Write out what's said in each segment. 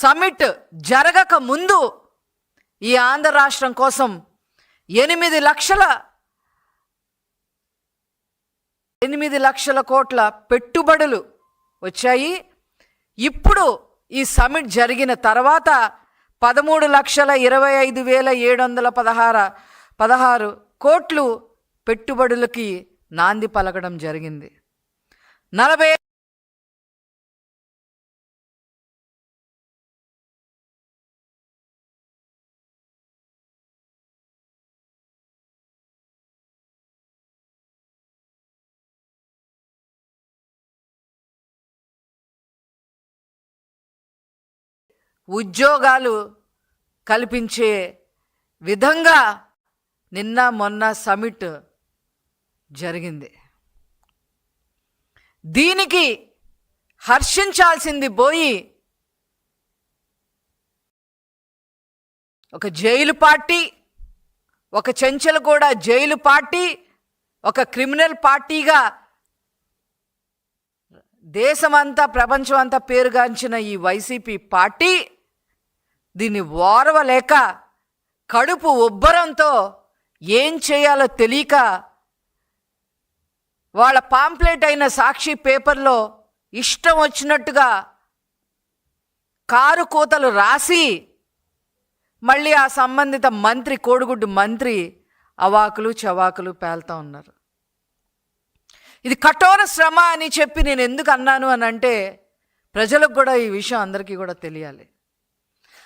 Summit జరగక ముందు ఈ ఆంధ్ర రాష్ట్రం కోసం ఎనిమిది లక్షల ఎనిమిది లక్షల కోట్ల పెట్టుబడులు వచ్చాయి. ఇప్పుడు ఈ సమిట్ జరిగిన తర్వాత పదమూడు లక్షల ఇరవై ఐదు వేల ఏడు వందల పదహార పదహారు కోట్లు పెట్టుబడులకి నాంది పలకడం జరిగింది. నలభై ఉద్యోగాలు కల్పించే విధంగా నిన్న మొన్న సమిట్ జరిగింది. దీనికి హర్షించాల్సింది పోయి ఒక జైలు పార్టీ ఒక చెంచలు కూడా జైలు పార్టీ ఒక క్రిమినల్ పార్టీగా దేశమంతా ప్రపంచమంతా పేరుగాంచిన ఈ వైసీపీ పార్టీ దీన్ని ఓర్వలేక కడుపు ఉబ్బరంతో ఏం చేయాలో తెలియక వాళ్ళ పాంప్లెట్ అయిన సాక్షి పేపర్లో ఇష్టం వచ్చినట్టుగా కారు కూతలు రాసి మళ్ళీ ఆ సంబంధిత మంత్రి కోడిగుడ్డు మంత్రి అవాకులు చవాకులు పేల్తా ఉన్నారు. ఇది కఠోర శ్రమ అని చెప్పి నేను ఎందుకు అన్నాను అని అంటే ప్రజలకు కూడా ఈ విషయం అందరికీ కూడా తెలియాలి.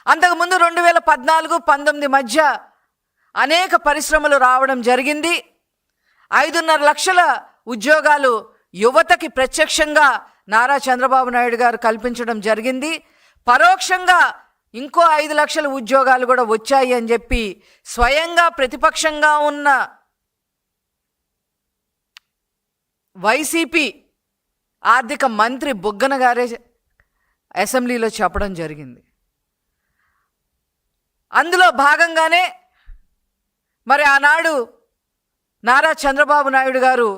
అంతకుముందు రెండు వేల పద్నాలుగు పంతొమ్మిది మధ్య అనేక పరిశ్రమలు రావడం జరిగింది. ఐదున్నర లక్షల ఉద్యోగాలు యువతకి ప్రత్యక్షంగా నారా చంద్రబాబు నాయుడు గారు కల్పించడం జరిగింది. పరోక్షంగా ఇంకో ఐదు లక్షల ఉద్యోగాలు కూడా వచ్చాయి అని చెప్పి స్వయంగా ప్రతిపక్షంగా ఉన్న వైసీపీ ఆర్థిక మంత్రి బుగ్గన గారే అసెంబ్లీలో చెప్పడం జరిగింది. అందులో భాగంగానే మరి ఆనాడు నారా చంద్రబాబు నాయుడు గారు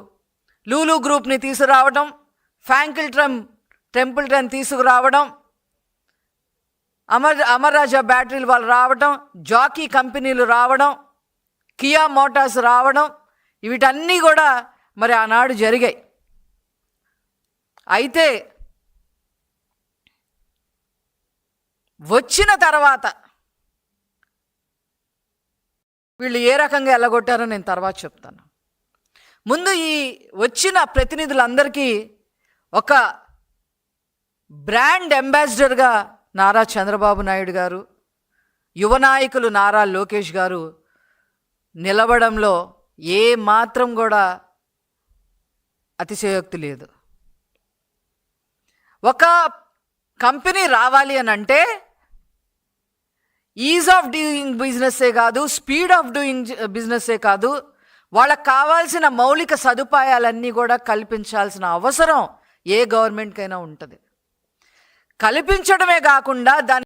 లూలు గ్రూప్ని తీసుకురావడం ఫ్యాంకిల్ ట్రమ్ టెంపుల్ ట్రన్ తీసుకురావడం అమర్ అమర్ రాజా బ్యాటరీలు వాళ్ళు రావడం జాకీ కంపెనీలు రావడం కియా మోటార్స్ రావడం వీటన్నీ కూడా మరి ఆనాడు జరిగాయి. అయితే వచ్చిన తర్వాత వీళ్ళు ఏ రకంగా ఎల్లగొట్టారో నేను తర్వాత చెప్తాను. ముందు ఈ వచ్చిన ప్రతినిధులందరికీ ఒక బ్రాండ్ అంబాసిడర్గా నారా చంద్రబాబు నాయుడు గారు యువ నాయకులు నారా లోకేష్ గారు నిలవడంలో ఏ మాత్రం కూడా అతిశయోక్తి లేదు. ఒక కంపెనీ రావాలి అని అంటే ఈజ్ ఆఫ్ డూయింగ్ బిజినెస్సే కాదు స్పీడ్ ఆఫ్ డూయింగ్ బిజినెస్సే కాదు వాళ్ళకి కావాల్సిన మౌలిక సదుపాయాలన్నీ కూడా కల్పించాల్సిన అవసరం ఏ గవర్నమెంట్కైనా ఉంటుంది. కల్పించడమే కాకుండా దాని